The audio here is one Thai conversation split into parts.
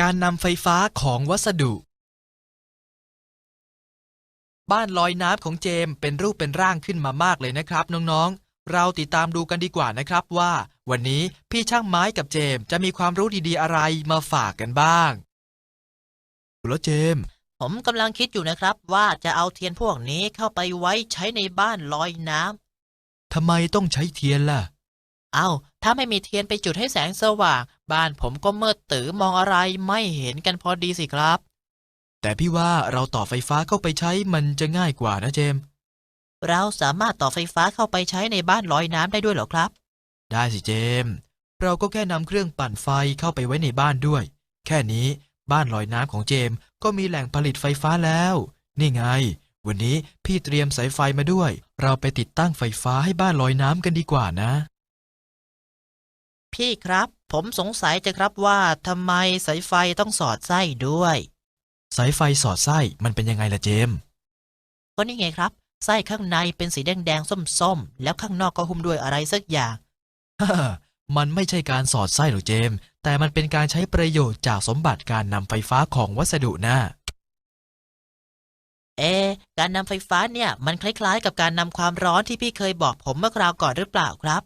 การนำไฟฟ้าของวัสดุ บ้านลอยน้ำของเจมส์เป็นรูปเป็นร่างขึ้นมามากเลยนะครับน้องๆ เราติดตามดูกันดีกว่านะครับว่า วันนี้พี่ช่างไม้กับเจมส์จะมีความรู้ดีๆอะไรมาฝากกันบ้าง แล้วเจมส์ผมกำลังคิดอยู่นะครับว่าจะเอาเทียนพวกนี้เข้าไปไว้ใช้ในบ้านลอยน้ำทำไมต้องใช้เทียนล่ะเอา ถ้าไม่มีเทียนไปจุดให้แสงสว่าง บ้านผมก็มืดตื้อมองอะไรไม่เห็นกันพอดีสิครับ แต่พี่ว่าเราต่อไฟฟ้าเข้าไปใช้มันจะง่ายกว่านะเจมส์เราสามารถต่อไฟฟ้าเข้าไปใช้ในบ้านลอยน้ำได้ด้วยเหรอครับ ได้สิเจมส์เราก็แค่นำเครื่องปั่นไฟเข้าไปไว้ในบ้านด้วย แค่นี้บ้านลอยน้ำของเจมส์ก็มีแหล่งผลิตไฟฟ้าแล้ว นี่ไง วันนี้พี่เตรียมสายไฟมาด้วย เราไปติดตั้งไฟฟ้าให้บ้านลอยน้ำกันดีกว่านะ พี่ครับ ผมสงสัยจะครับว่าทำไมสายไฟต้องสอดไส้ด้วย สายไฟสอดไส้มันเป็นยังไงล่ะเจมส์ก็นี่ไงครับ ไส้ข้างในเป็นสีแดงๆส้มๆ แล้วข้างนอกก็หุ้มด้วยอะไรสักอย่าง ฮ่ามันไม่ใช่การสอดไส้หรอกเจมส์แต่มันเป็นการใช้ประโยชน์จากสมบัติการนำไฟฟ้าของวัสดุนะเอะการนำไฟฟ้าเนี่ย มันคล้ายๆ กับการนำความร้อนที่พี่เคยบอกผมเมื่อคราวก่อนหรือเปล่าครับ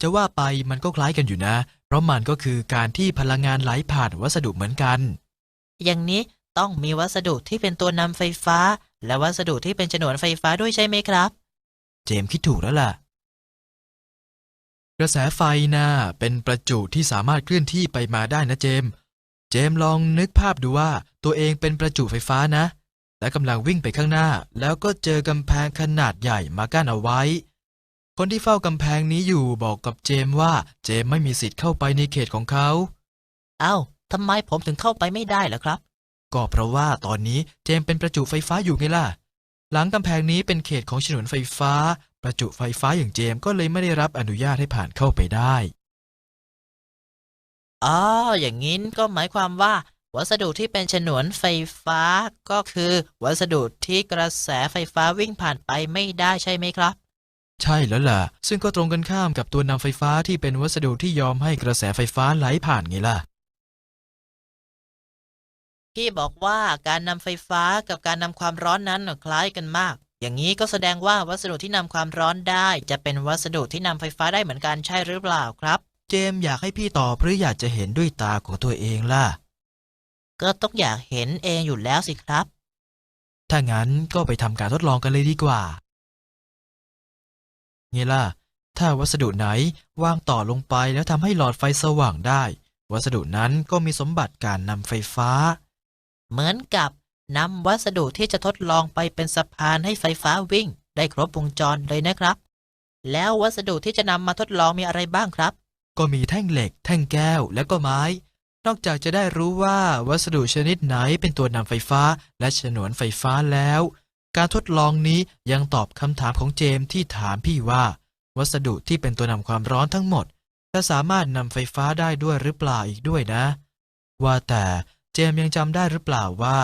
จะว่าไปมันก็คล้ายกันอยู่นะ เพราะมันก็คือการที่พลังงานไหลผ่านวัสดุเหมือนกัน อย่างนี้ต้องมีวัสดุที่เป็นตัวนำไฟฟ้า และวัสดุที่เป็นฉนวนไฟฟ้าด้วยใช่ไหมครับ เจมส์คิดถูกแล้วล่ะ กระแสไฟน่ะเป็นประจุที่สามารถเคลื่อนที่ไปมาได้นะเจมส์เจมส์ลองนึกภาพดูว่าตัวเองเป็นประจุไฟฟ้านะ และกำลังวิ่งไปข้างหน้า แล้วก็เจอกำแพงขนาดใหญ่มากั้นเอาไว้ คนที่เฝ้ากำแพงนี้อยู่บอกกับเจมส์ว่าเจมส์ไม่มีสิทธิ์เข้าไปในเขตของเขา เอ้าทำไมผมถึงเข้าไปไม่ได้ล่ะครับ ก็เพราะว่าตอนนี้เจมส์เป็นประจุไฟฟ้าอยู่ไงล่ะ หลังกำแพงนี้เป็นเขตของฉนวนไฟฟ้า ประจุไฟฟ้าอย่างเจมส์ก็เลยไม่ได้รับอนุญาตให้ผ่านเข้าไปได้ อ๋อ อย่างนี้ก็หมายความว่า วัสดุที่เป็นฉนวนไฟฟ้าก็คือ วัสดุที่กระแสไฟฟ้าวิ่งผ่านไปไม่ได้ใช่ไหมครับ ใช่แล้วล่ะ ซึ่งก็ตรงกันข้ามกับตัวนำไฟฟ้าที่เป็นวัสดุที่ยอมให้กระแสไฟฟ้าไหลผ่านไงล่ะ พี่บอกว่าการนำไฟฟ้ากับการนำความร้อนนั้นน่ะคล้ายกันมาก อย่างนี้ก็แสดงว่าวัสดุที่นำความร้อนได้ จะเป็นวัสดุที่นำไฟฟ้าได้เหมือนกันใช่หรือเปล่าครับ เจมส์อยากให้พี่ตอบหรืออยากจะเห็นด้วยตาของตัวเองล่ะ ก็ต้องอยากเห็นเองอยู่แล้วสิครับ ถ้างั้นก็ไปทำการทดลองกันเลยดีกว่า ไงล่ะ ถ้าวัสดุไหนวางต่อลงไปแล้วทำให้หลอดไฟสว่างได้ วัสดุนั้นก็มีสมบัติการนำไฟฟ้า เหมือนกับนำวัสดุที่จะทดลองไปเป็นสะพานให้ไฟฟ้าวิ่ง ได้ครบวงจรเลยนะครับ แล้ววัสดุที่จะนำมาทดลองมีอะไรบ้างครับ ก็มีแท่งเหล็ก แท่งแก้วและก็ไม้ นอกจากจะได้รู้ว่าวัสดุชนิดไหนเป็นตัวนำไฟฟ้าและฉนวนไฟฟ้าแล้ว การทดลองนี้ยังตอบคำถามของเจมส์ที่ถามพี่ว่า วัสดุที่เป็นตัวนำความร้อนทั้งหมด จะสามารถนำไฟฟ้าได้ด้วยหรือเปล่าอีกด้วยนะ ว่าแต่เจมส์ยังจำได้หรือเปล่าว่า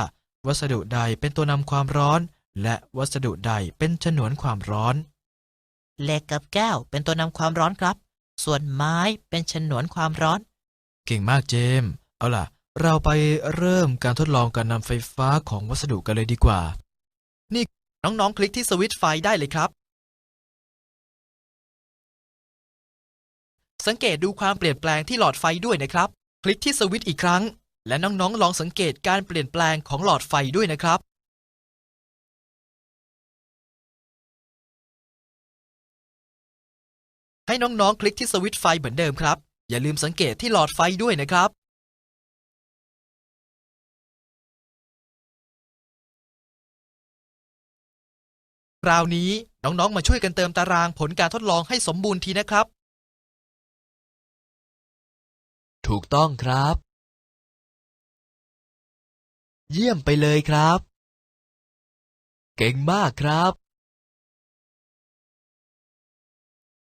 วัสดุใดเป็นตัวนำความร้อน และวัสดุใดเป็นฉนวนความร้อนเหล็กกับแก้วเป็นตัวนำความร้อนครับ ส่วนไม้เป็นฉนวนความร้อน เก่งมากเจมส์เอาล่ะ เราไปเริ่มการทดลองการนำไฟฟ้าของวัสดุกันเลยดีกว่า น้องๆ คลิกที่สวิตช์ไฟได้เลยครับ สังเกตดูความเปลี่ยนแปลงที่หลอดไฟด้วยนะครับ คลิกที่สวิตช์อีกครั้ง และน้องๆ ลองสังเกตการเปลี่ยนแปลงของหลอดไฟด้วยนะครับให้น้องๆ คลิกที่สวิตช์ไฟเหมือนเดิมครับ อย่าลืมสังเกตที่หลอดไฟด้วยนะครับ คราวนี้น้องๆ มาช่วยกันเติมตารางผลการทดลองให้สมบูรณ์ทีนะครับ ถูกต้องครับ เยี่ยมไปเลยครับ เก่งมากครับ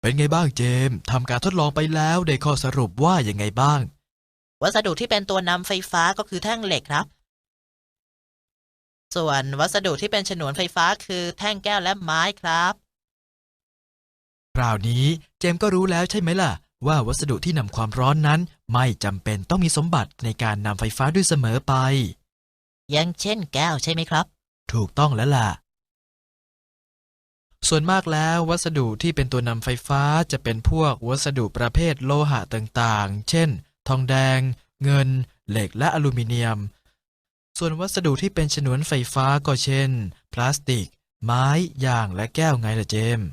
เป็นไงบ้างเจมส์ทำการทดลองไปแล้วได้ข้อสรุปว่ายังไงบ้าง วัสดุที่เป็นตัวนำไฟฟ้าก็คือแท่งเหล็กครับ ส่วนวัสดุที่เป็นฉนวนไฟฟ้าคือแท่งแก้วและไม้ครับ คราวนี้เจมส์ก็รู้แล้วใช่ไหมล่ะ ว่าวัสดุที่นำความร้อนนั้น ไม่จำเป็นต้องมีสมบัติในการนำไฟฟ้าด้วยเสมอไป อย่างเช่นแก้วใช่ไหมครับ ถูกต้องแล้วล่ะ ส่วนมากแล้ววัสดุที่เป็นตัวนำไฟฟ้าจะเป็นพวกวัสดุประเภทโลหะต่างๆ เช่น ทองแดง เงิน เหล็กและอลูมิเนียม ส่วนวัสดุที่เป็นฉนวนไฟฟ้าก็เช่น พลาสติก ไม้ยางและแก้วไงล่ะเจมส์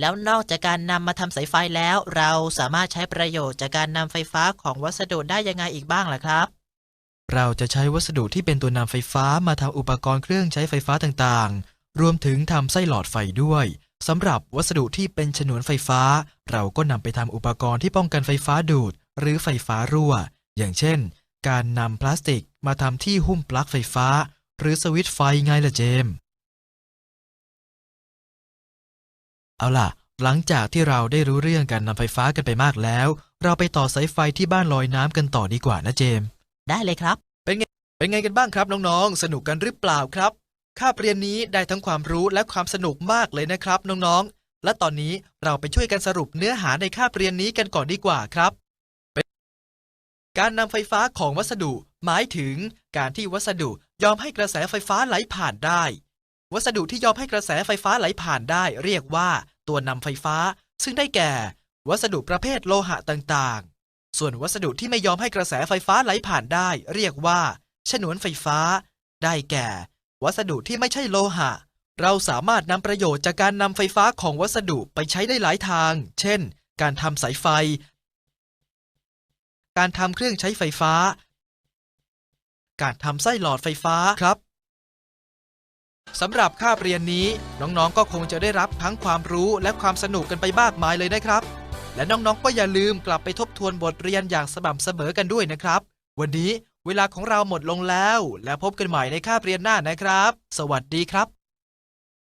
แล้วนอกจากการนำมาทำสายไฟแล้ว เราสามารถใช้ประโยชน์จากการนำไฟฟ้าของวัสดุได้ยังไงอีกบ้างล่ะครับ เราจะใช้วัสดุที่เป็นตัวนำไฟฟ้ามาทำอุปกรณ์เครื่องใช้ไฟฟ้าต่างๆ รวมถึงทำไส้หลอดไฟด้วยสำหรับวัสดุที่เป็นฉนวนไฟฟ้า เราก็นำไปทำอุปกรณ์ที่ป้องกันไฟฟ้าดูด หรือไฟฟ้ารั่ว อย่างเช่น การนำพลาสติกมาทำที่หุ้มปลั๊กไฟฟ้า หรือสวิตช์ไฟไงล่ะเจมส์เอาล่ะ หลังจากที่เราได้รู้เรื่องการนำไฟฟ้ากันไปมากแล้ว เราไปต่อสายไฟที่บ้านลอยน้ำกันต่อดีกว่านะเจมส์ได้เลยครับเป็นไงกันบ้างครับน้องๆ สนุกกันหรือเปล่าครับ คาบเรียนนี้ได้ทั้งความรู้และความสนุกมากเลยนะครับน้องๆ และตอนนี้เราไปช่วยกันสรุปเนื้อหาในคาบเรียนนี้กันก่อนดีกว่าครับเป็น การนำไฟฟ้าของวัสดุ หมายถึง การที่วัสดุยอมให้กระแสไฟฟ้าไหลผ่านได้ วัสดุที่ยอมให้กระแสไฟฟ้าไหลผ่านได้ เรียกว่า ตัวนำไฟฟ้า ซึ่งได้แก่ วัสดุประเภทโลหะต่างๆ ส่วนวัสดุที่ไม่ยอมให้กระแสไฟฟ้าไหลผ่านได้ เรียกว่า ฉนวนไฟฟ้า ได้แก่ วัสดุที่ไม่ใช่โลหะ เราสามารถนำประโยชน์จากการนำไฟฟ้าของวัสดุไปใช้ได้หลายทาง เช่น การทำสายไฟ การทำเครื่องใช้ไฟฟ้า การทำไส้หลอดไฟฟ้าครับสำหรับคาบเรียนนี้ น้องๆ ก็คงจะได้รับทั้งความรู้และความสนุกกันไปมากมายเลยนะครับ และน้องๆ ก็อย่าลืมกลับไปทบทวนบทเรียนอย่างสม่ำเสมอกันด้วยนะครับ วันนี้เวลาของเราหมดลงแล้ว แล้วพบกันใหม่ในคาบเรียนหน้านะครับ สวัสดีครับ